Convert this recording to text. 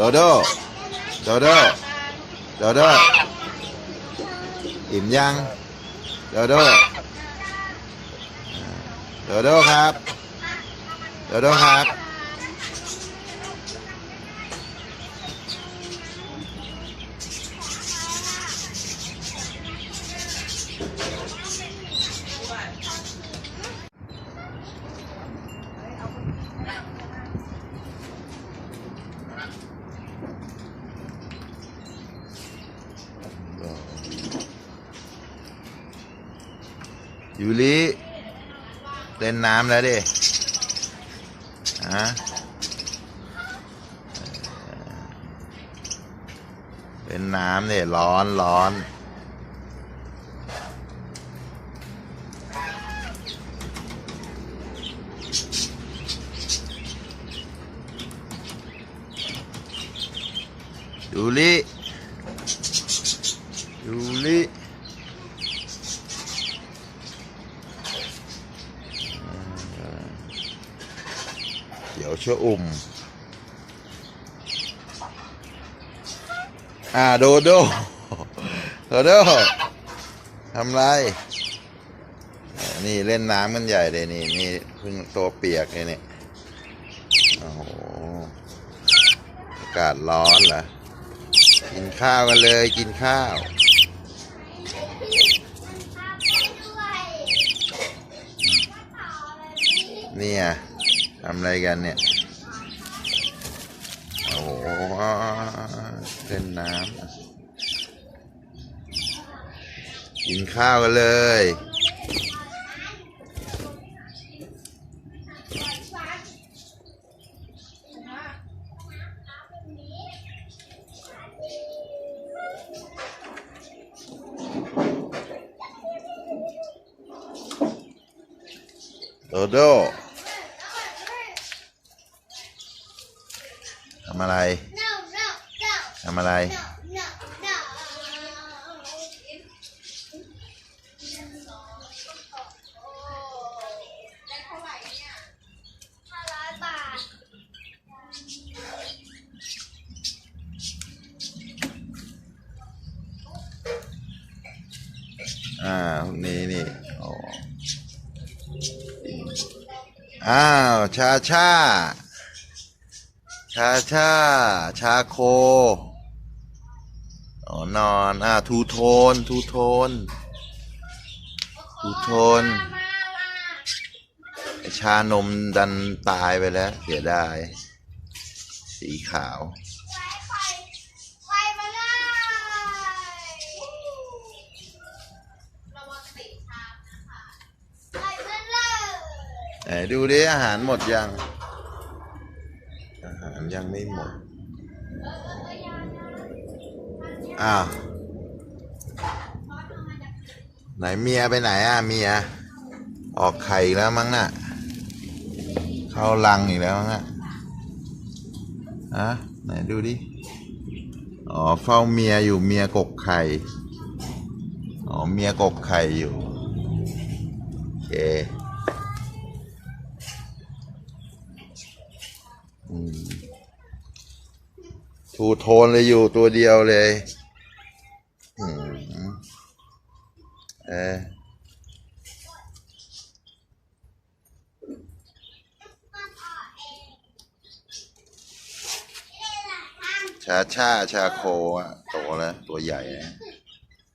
โดโดโดโดโดโดอิ่มยังโดโดโดโดครับโดโดครับ ยูริเล่นน้ำแล้วดิฮะเล่นน้ำเนี่ยร้อนร้อนยูริยูริเดี๋ยว ชอุ่ม อ่าโดโดโดโดทำไร นี่เล่นน้ำกันใหญ่เลยนี่นี่เพิ่งตัวเปียกเลยเนี่ยโอ้โหอากาศร้อนเหรอ กินข้าวกันเลยกินข้าวเนี่ย ทำอะไรกันเนี่ย โอ้เล่นน้ำกินข้าวกันเลยโดโดทำอะไรทำอะไรห้าร้อยบาทอ่าพวกนี้นี่โอ้อ้าว ชาชา ชาชาชาโคอ๋อนอนอ่าทูโทนทูโทนทูโทนชานมดันตายไปแล้ว เสียดาย สีขาวไฟไฟไฟมาเลยระวังติดชามนะคะไฟมาเลยไหนดูดิอาหารหมดยัง อาหารยังไม่หมด อ้าว ไหนเมียไปไหนอะเมีย ออกไข่อีกแล้วมั้งน่ะ เข้ารังอีกแล้วมั้งน่ะอะไหนดูดิ อ๋อเฝ้าเมียอยู่เมียกกไข่ อ๋อเมียกกไข่อยู่ โอเค อืม ทูโทนเลยอยู่ตัวเดียวเลยเออชาชาชาโคอะโตแล้ว ตัวใหญ่นะ